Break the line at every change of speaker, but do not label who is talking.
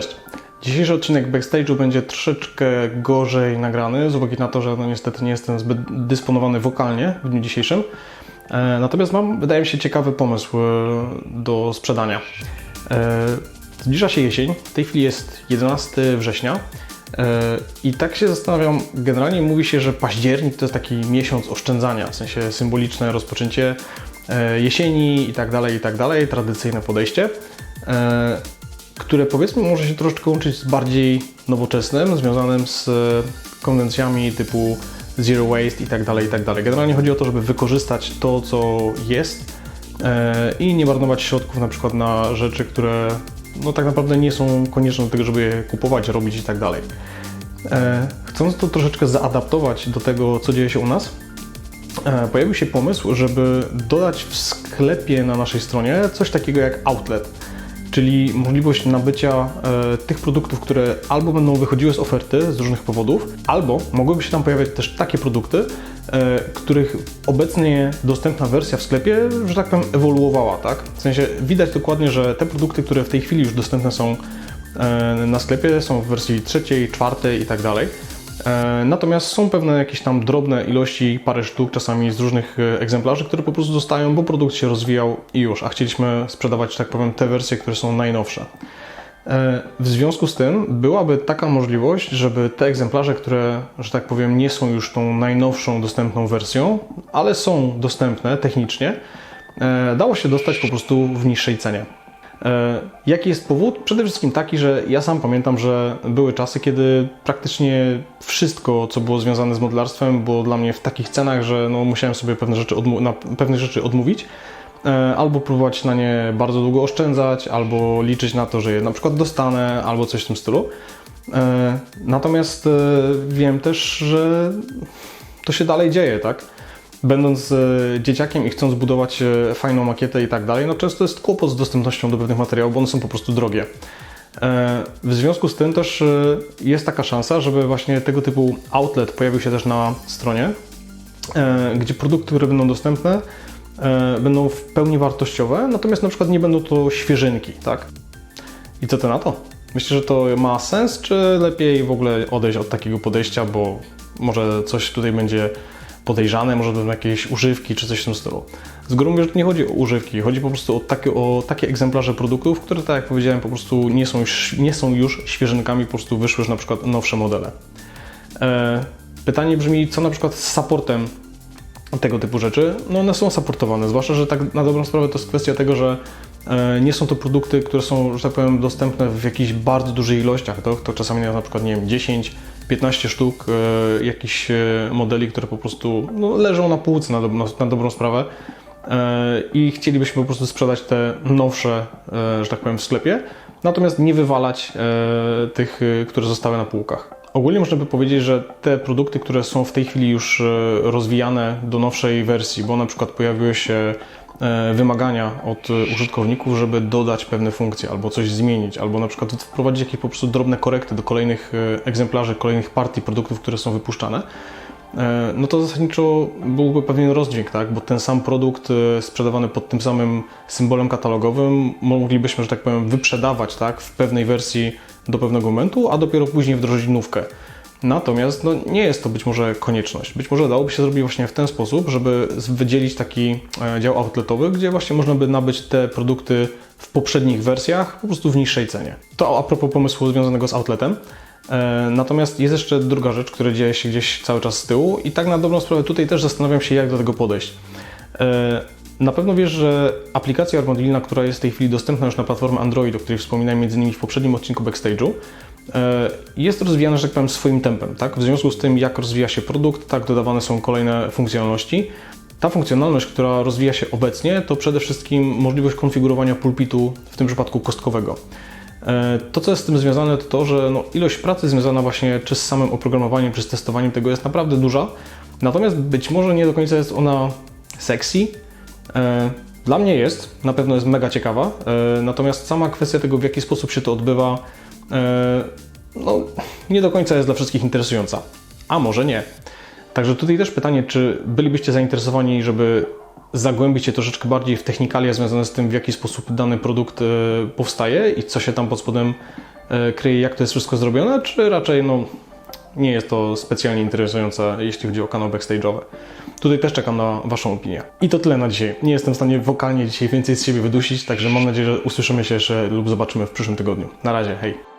Cześć. Dzisiejszy odcinek backstage'u będzie troszeczkę gorzej nagrany, z uwagi na to, że no niestety nie jestem zbyt dysponowany wokalnie w dniu dzisiejszym. E, natomiast mam, wydaje mi się, ciekawy pomysł e, do sprzedania. E, zbliża się jesień, w tej chwili jest 11 września. E, I tak się zastanawiam, generalnie mówi się, że październik to jest taki miesiąc oszczędzania, w sensie symboliczne rozpoczęcie e, jesieni i tak dalej, i tak dalej, tradycyjne podejście, które powiedzmy może się troszeczkę łączyć z bardziej nowoczesnym, związanym z konwencjami typu zero waste i tak dalej, i tak dalej. Generalnie chodzi o to, żeby wykorzystać to, co jest e, i nie marnować środków na przykład na rzeczy, które no tak naprawdę nie są konieczne do tego, żeby je kupować, robić i tak dalej. E, Chcąc to troszeczkę zaadaptować do tego, co dzieje się u nas, e, pojawił się pomysł, żeby dodać w sklepie na naszej stronie coś takiego jak outlet, czyli możliwość nabycia e, tych produktów, które albo będą wychodziły z oferty z różnych powodów, albo mogłyby się tam pojawiać też takie produkty, e, których obecnie dostępna wersja w sklepie, że tak powiem, ewoluowała, tak? W sensie widać dokładnie, że te produkty, które w tej chwili już dostępne są e, na sklepie, są w wersji trzeciej, czwartej i tak dalej. E, Natomiast są pewne jakieś tam drobne ilości, parę sztuk, czasami z różnych e, egzemplarzy, które po prostu zostają, bo produkt się rozwijał i już, a chcieliśmy sprzedawać, że tak powiem, te wersje, które są najnowsze. E, W związku z tym byłaby taka możliwość, żeby te egzemplarze, które, że tak powiem, nie są już tą najnowszą dostępną wersją, ale są dostępne technicznie, dało się dostać po prostu w niższej cenie. E, Jaki jest powód? Przede wszystkim taki, że ja sam pamiętam, że były czasy, kiedy praktycznie wszystko, co było związane z modelarstwem, było dla mnie w takich cenach, że no, musiałem sobie pewne rzeczy na pewne rzeczy odmówić. E, Albo próbować na nie bardzo długo oszczędzać, albo liczyć na to, że je na przykład dostanę, albo coś w tym stylu. E, Natomiast wiem też, że to się dalej dzieje, tak? Będąc e, dzieciakiem i chcąc budować e, fajną makietę i tak dalej, no często jest kłopot z dostępnością do pewnych materiałów, bo one są po prostu drogie. E, W związku z tym też jest taka szansa, żeby właśnie tego typu outlet pojawił się też na stronie, gdzie produkty, które będą dostępne, będą w pełni wartościowe, natomiast na przykład nie będą to świeżynki, tak? I co ty na to? Myślisz, że to ma sens, czy lepiej w ogóle odejść od takiego podejścia, bo może coś tutaj będzie podejrzane, może będą jakieś używki czy coś w tym stylu. Z tu nie chodzi o używki, chodzi po prostu o takie, o takie egzemplarze produktów, które tak jak powiedziałem po prostu nie są już, nie są już świeżynkami, po prostu wyszły już na przykład nowsze modele. E, pytanie brzmi, co na przykład z supportem tego typu rzeczy, no one są supportowane, zwłaszcza, że tak na dobrą sprawę to jest kwestia tego, że nie są to produkty, które są, że tak powiem, dostępne w jakichś bardzo dużych ilościach, to, to czasami na przykład, nie wiem, 10, 15 sztuk e, jakichś e, modeli, które po prostu no, leżą na półce na, do, na, na dobrą sprawę e, i chcielibyśmy po prostu sprzedać te nowsze, e, że tak powiem, w sklepie, natomiast nie wywalać e, tych, e, które zostały na półkach. Ogólnie można by powiedzieć, że te produkty, które są w tej chwili już e, rozwijane do nowszej wersji, bo na przykład pojawiły się e, wymagania od e, użytkowników, żeby dodać pewne funkcje albo coś zmienić, albo na przykład wprowadzić jakieś po prostu drobne korekty do kolejnych egzemplarzy, kolejnych partii produktów, które są wypuszczane, no to zasadniczo byłby pewien rozdźwięk, tak? bo ten sam produkt sprzedawany pod tym samym symbolem katalogowym moglibyśmy, że tak powiem, wyprzedawać tak? w pewnej wersji do pewnego momentu, a dopiero później wdrożyć nówkę. Natomiast no, nie jest to być może konieczność. Być może dałoby się zrobić właśnie w ten sposób, żeby wydzielić taki e, dział outletowy, gdzie właśnie można by nabyć te produkty w poprzednich wersjach po prostu w niższej cenie. To a propos pomysłu związanego z outletem. E, Natomiast jest jeszcze druga rzecz, która dzieje się gdzieś cały czas z tyłu i tak na dobrą sprawę tutaj też zastanawiam się, jak do tego podejść. Na pewno wiesz, że aplikacja Armadillina, która jest w tej chwili dostępna już na platformie Android, o której wspominałem między innymi w poprzednim odcinku Backstage'u, e, jest rozwijana, że tak powiem, swoim tempem. Tak? W związku z tym, jak rozwija się produkt, tak dodawane są kolejne funkcjonalności. Ta funkcjonalność, która rozwija się obecnie, to przede wszystkim możliwość konfigurowania pulpitu, w tym przypadku kostkowego. E, To, co jest z tym związane, to to, że no, ilość pracy związana właśnie czy z samym oprogramowaniem, czy z testowaniem tego jest naprawdę duża. Natomiast być może nie do końca jest ona sexy. E, Dla mnie jest, na pewno jest mega ciekawa. e, Natomiast sama kwestia tego, w jaki sposób się to odbywa, e, no, nie do końca jest dla wszystkich interesująca. A może nie. Także tutaj też pytanie, czy bylibyście zainteresowani, żeby zagłębić się troszeczkę bardziej w technikalia związane z tym, w jaki sposób dany produkt powstaje i co się tam pod spodem kryje, jak to jest wszystko zrobione, czy raczej no, nie jest to specjalnie interesujące, jeśli chodzi o kanał backstage'owy. Tutaj też czekam na Waszą opinię. I to tyle na dzisiaj. Nie jestem w stanie wokalnie dzisiaj więcej z siebie wydusić, także mam nadzieję, że usłyszymy się jeszcze lub zobaczymy w przyszłym tygodniu. Na razie, hej!